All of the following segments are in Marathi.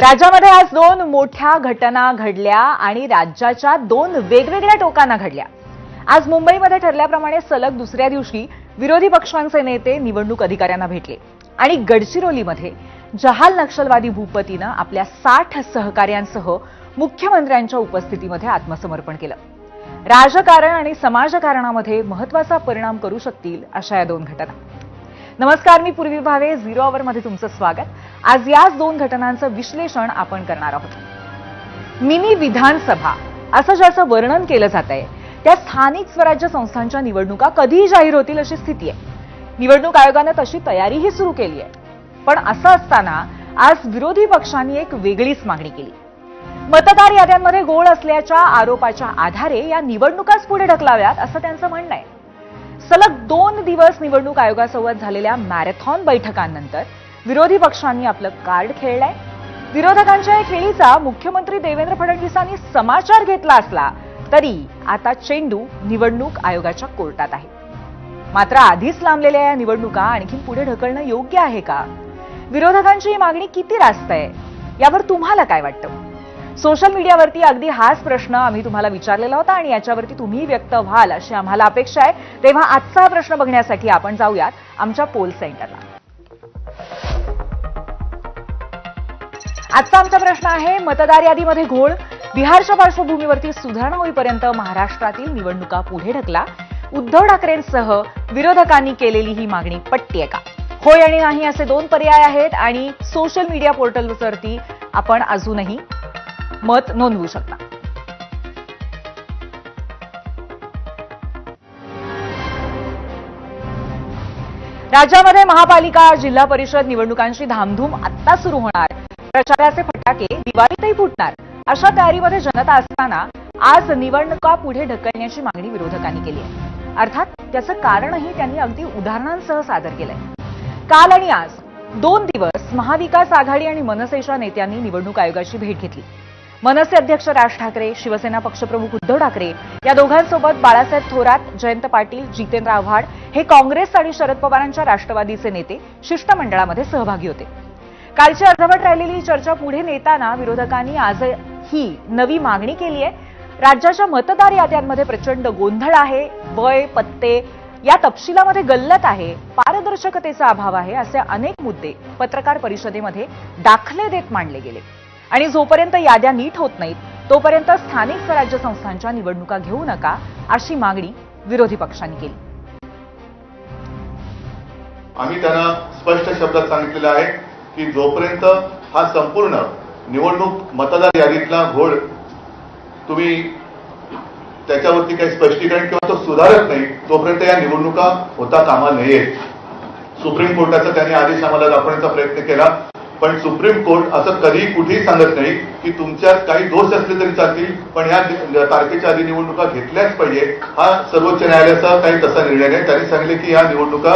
राज्यामध्ये आज दोन मोठ्या घटना घडल्या आणि राज्याच्या दोन वेगवेगळ्या टोकांना घडल्या. आज मुंबईमध्ये ठरल्याप्रमाणे सलग दुसऱ्या दिवशी विरोधी पक्षांचे नेते निवडणूक अधिकाऱ्यांना भेटले आणि गडचिरोलीमध्ये जहाल नक्षलवादी भूपतीनं आपल्या साठ सहकाऱ्यांसह मुख्यमंत्र्यांच्या उपस्थितीमध्ये आत्मसमर्पण केलं. राजकारण आणि समाजकारणामध्ये महत्त्वाचा परिणाम करू शकतील अशा या दोन घटना. नमस्कार मी पूर्वी भावे झिरो आवर मध्ये तुमचं स्वागत. आज याच दोन घटनांचं विश्लेषण आपण करणार आहोत. मिनी विधानसभा असं ज्याचं वर्णन केलं जात आहे त्या स्थानिक स्वराज्य संस्थांच्या निवडणुका कधीही जाहीर होतील अशी स्थिती आहे. निवडणूक आयोगानं तशी तयारीही सुरू केली आहे. पण असं असताना आज विरोधी पक्षांनी एक वेगळीच मागणी केली. मतदार याद्यांमध्ये गोळ असल्याच्या आरोपाच्या आधारे या निवडणुकाच पुढे ढकलाव्यात असं त्यांचं म्हणणं आहे. सलग दोन दिवस निवडणूक आयोगासोबत झालेल्या मॅरेथॉन बैठकांनंतर विरोधी पक्षांनी आपलं कार्ड खेळलंय. विरोधकांच्या या खेळीचा मुख्यमंत्री देवेंद्र फडणवीसांनी समाचार घेतला असला तरी आता चेंडू निवडणूक आयोगाच्या कोर्टात आहे. मात्र आधीच लांबलेल्या या निवडणुका आणखी पुढे ढकलणं योग्य आहे का? विरोधकांची ही मागणी किती रास्त आहे? यावर तुम्हाला काय वाटतं? सोशल मीडियावरती अगदी हाच प्रश्न आम्ही तुम्हाला विचारलेला होता आणि याच्यावरती तुम्ही व्यक्त व्हाल अशी आम्हाला अपेक्षा आहे. तेव्हा आजचा हा प्रश्न बघण्यासाठी आपण जाऊयात आमच्या पोल सेंटरला. आजचा आमचा प्रश्न आहे मतदार यादीमध्ये घोळ. बिहारच्या पार्श्वभूमीवरती सुधारणा होईपर्यंत महाराष्ट्रातील निवडणुका पुढे ढकला. उद्धव ठाकरेंसह विरोधकांनी केलेली ही मागणी पटतीये का होय आणि नाही असे दोन पर्याय आहेत आणि सोशल मीडिया पोर्टलवरती आपण अजूनही मत नोंदवू शकता. राज्यामध्ये महापालिका जिल्हा परिषद निवडणुकांची धामधूम आत्ता सुरू होणार. प्रचाराचे फटाके दिवाळीतही फुटणार. अशा तयारीमध्ये जनता असताना आज निवडणुका पुढे ढकलण्याची मागणी विरोधकांनी केली आहे. अर्थात त्याचं कारणही त्यांनी अगदी उदाहरणांसह सादर केलंय. काल आणि आज दोन दिवस महाविकास आघाडी आणि मनसेच्या नेत्यांनी निवडणूक आयोगाची भेट घेतली. मनसे अध्यक्ष राज ठाकरे शिवसेना पक्षप्रमुख उद्धव ठाकरे या दोघांसोबत बाळासाहेब थोरात जयंत पाटील जितेंद्र आव्हाड हे काँग्रेस आणि शरद पवारांच्या राष्ट्रवादीचे नेते शिष्टमंडळामध्ये सहभागी होते. कालची अर्धवट राहिलेली चर्चा पुढे नेताना विरोधकांनी आज ही नवी मागणी केली आहे. राज्याच्या मतदार याद्यांमध्ये प्रचंड गोंधळ आहे वय पत्ते या तपशिलामध्ये गल्लत आहे पारदर्शकतेचा अभाव आहे असे अनेक मुद्दे पत्रकार परिषदेमध्ये दाखले देत मांडले गेले. आणि जोपर्यंत याद्या नीट होत नाहीत तोपर्यंत स्थानिक स्वराज्य संस्थांच्या निवडणुका घेऊ नका अशी मागणी विरोधी पक्षांनी केली. आम्ही त्यांना स्पष्ट शब्दात सांगितलेलं आहे की जोपर्यंत हा संपूर्ण निवडणूक मतदार यादीतला घोळ तुम्ही त्याच्यावरती काही स्पष्टीकरण किंवा तो सुधारत नाही तोपर्यंत या निवडणुका होता कामा नयेत सुप्रीम कोर्टाचा त्यांनी आदेश आम्हाला दाखवण्याचा प्रयत्न केला. पण सुप्रीम कोर्ट असं कधीही कुठेही सांगत नाही की तुमच्यात काही दोष असले तरी चालतील पण या तारखेच्या आधी निवडणुका घेतल्याच पाहिजे. हा सर्वोच्च न्यायालयाचा काही तसा निर्णय नाही. त्यांनी सांगितले की या निवडणुका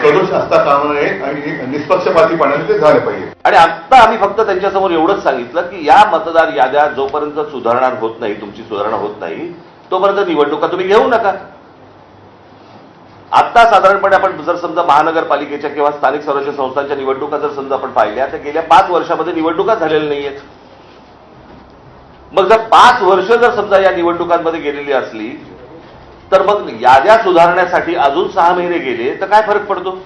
प्रदोष असता कामा नये आणि निष्पक्षपातीपणाने ते झाले पाहिजे. आणि आता आम्ही फक्त त्यांच्यासमोर एवढंच सांगितलं की या मतदार याद्या जोपर्यंत सुधारणा होत नाही तुमची सुधारणा होत नाही तोपर्यंत निवडणुका तुम्ही घेऊ नका. आता साधारणपणे आपण जर समजा महानगरपालिकेच्या किंवा स्थानिक स्वराज्य संस्थांच्या निवडणुका जर समजा आपण पाहिल्या तर गेल्या पाच वर्षामध्ये निवडणुका झालेल्या नाहीयेत. मग जर पाच वर्ष जर समजा या निवडणुकांमध्ये गेलेली असली तर मग याद्या सुधारण्यासाठी अजून सहा महिने गेले तर काय फरक पडतो?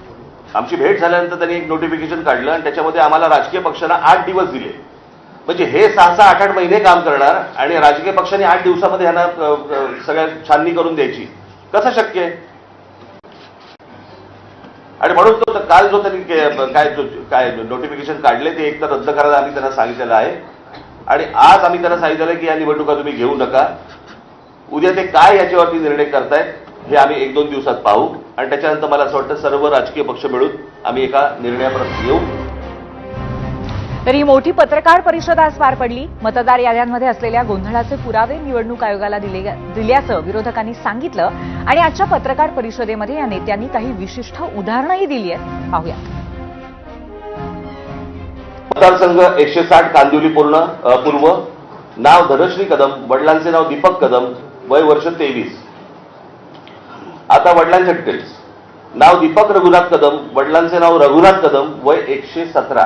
आमची भेट झाल्यानंतर त्यांनी एक नोटिफिकेशन काढलं आणि त्याच्यामध्ये आम्हाला राजकीय पक्षांना आठ दिवस दिले. म्हणजे हे सहा सहा आठ आठ महिने काम करणार आणि राजकीय पक्षांनी आठ दिवसामध्ये ह्यांना सगळ्या छाननी करून द्यायची. कसं शक्य आहे? आणि म्हणून तो काल जो त्यांनी काय काय नोटिफिकेशन काढले ते एक तर रद्द करायला आम्ही त्यांना सांगितलेलं आहे. आणि आज आम्ही त्यांना सांगितलेलं आहे की या निवडणुका तुम्ही घेऊ नका. उद्या ते काय याच्यावरती निर्णय करतायत हे आम्ही एक दोन दिवसात पाहू. आणि त्याच्यानंतर मला असं वाटतं सर्व राजकीय पक्ष मिळून आम्ही एका निर्णयापर्यंत येऊ. तर ही मोठी पत्रकार परिषद आज पार पडली. मतदार याद्यांमध्ये असलेल्या गोंधळाचे पुरावे निवडणूक आयोगाला दिले दिल्याचं विरोधकांनी सांगितलं आणि आजच्या पत्रकार परिषदेमध्ये या नेत्यांनी काही विशिष्ट उदाहरणंही दिली आहेत. पाहूया मतदारसंघ एकशे साठ कांदिवली पूर्ण पूर्व. नाव धनश्री कदम वडिलांचे नाव दीपक कदम वय वर्ष तेवीस. आता वडिलांचे डिटेल्स नाव दीपक रघुनाथ कदम वडिलांचे नाव रघुनाथ कदम वय एकशे सतरा.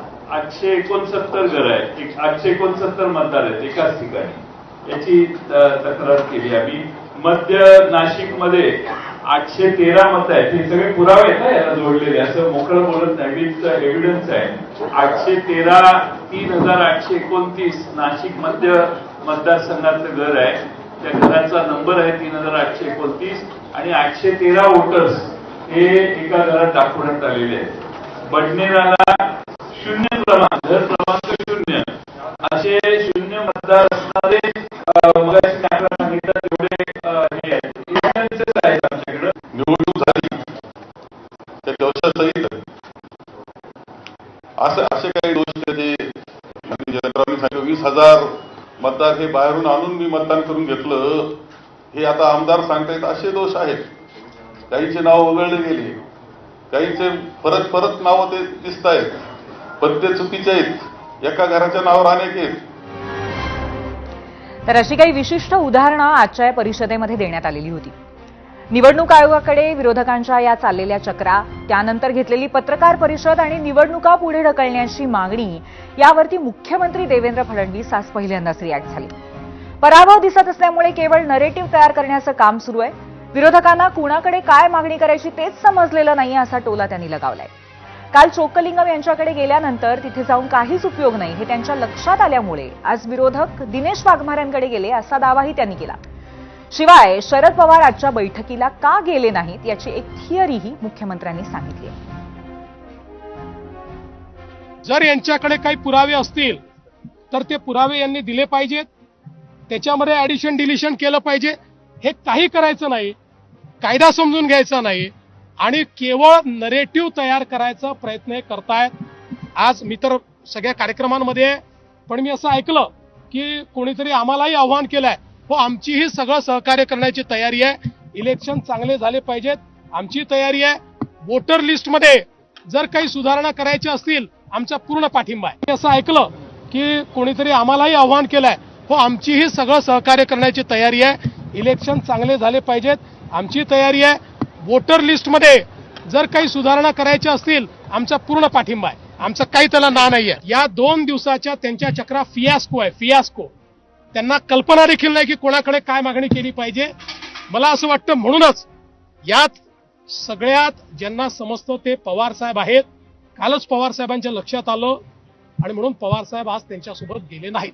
आठशे एकोणसत्तर घर आहेत एक आठशे एकोणसत्तर मतदार आहेत एकाच ठिकाणी. याची तक्रार केली आम्ही. मध्य नाशिकमध्ये आठशे तेरा मत आहेत. हे सगळे पुरावे आहेत ना याला जोडलेले. असं मोकळं बोलत नाही. विथ एव्हिडन्स आहे. आठशे तेरा तीन हजार आठशे एकोणतीस नाशिक मध्य मतदारसंघातलं घर आहे. त्या घराचा नंबर आहे तीन हजार आठशे एकोणतीस आणि आठशे तेरा वोटर्स हे एका घरात दाखवण्यात आलेले आहेत. बडनेराला असे काही दोष त्याचे म्हणजे सांगितलं वीस हजार मतदार हे बाहेरून आणून मी मतदान करून घेतलं. हे आता आमदार सांगतायत असे दोष आहेत. काहींचे नाव वगळले गेले. काहींचे परत परत नावं ते दिसत आहेत पण ते चुकीचे आहेत. एका घराच्या नावावर अनेक आहेत. तर अशी काही विशिष्ट उदाहरणं आजच्या या परिषदेमध्ये देण्यात आलेली होती. निवडणूक आयोगाकडे विरोधकांच्या या चाललेल्या चक्रा त्यानंतर घेतलेली पत्रकार परिषद आणि निवडणुका पुढे ढकलण्याची मागणी यावरती मुख्यमंत्री देवेंद्र फडणवीस आज पहिल्यांदाच रिॲक्ट झाले. पराभव दिसत असल्यामुळे केवळ नरेटिव्ह तयार करण्याचं काम सुरू आहे. विरोधकांना कुणाकडे काय मागणी करायची तेच समजलेलं नाही असा टोला त्यांनी लगावलाय. काल चोक्कलिंगम यांच्याकडे गेल्यानंतर तिथे जाऊन काहीच उपयोग नाही हे त्यांच्या लक्षात आल्यामुळे आज विरोधक दिनेश वाघमाऱ्यांकडे गेले असा दावाही त्यांनी केला. शिवाय शरद पवार आजच्या बैठकीला का गेले नाहीत याची एक थिअरीही मुख्यमंत्र्यांनी सांगितली आहे. जर यांच्याकडे काही पुरावे असतील तर ते पुरावे यांनी दिले पाहिजेत. त्याच्यामध्ये ऍडिशन डिलिशन केलं पाहिजे. हे काही करायचं नाही कायदा समजून घ्यायचा नाही आणि केवळ नरेटिव्ह तयार करायचा प्रयत्न करतायत. आज मी तर सगळ्या कार्यक्रमांमध्ये पण मी असं ऐकलं की कोणीतरी आम्हालाही आव्हान केलंय. हो आमचीही सगळं सहकार्य करण्याची तयारी आहे. इलेक्शन चांगले झाले पाहिजेत. आमची तयारी आहे. वोटर लिस्टमध्ये जर काही सुधारणा करायच्या असतील आमचा पूर्ण पाठिंबा आहे. मी असं ऐकलं की कोणीतरी आम्हालाही आव्हान केलंय. हो आमचीही सगळं सहकार्य करण्याची तयारी आहे. इलेक्शन चांगले झाले पाहिजेत. आमची तयारी आहे. वोटर लिस्टमध्ये जर काही सुधारणा करायच्या असतील आमचा पूर्ण पाठिंबा आहे. आमचं काही त्याला ना नाही आहे या दोन दिवसाच्या त्यांच्या चक्रा फियास्को आहे फियास्को त्यांना कल्पना देखील नाही की कोणाकडे काय मागणी केली पाहिजे. मला असं वाटतं म्हणूनच यात सगळ्यात ज्यांना समजतो ते पवार साहेब आहेत. कालच पवार साहेबांच्या लक्षात आलं आणि म्हणून पवार साहेब आज त्यांच्यासोबत गेले नाहीत.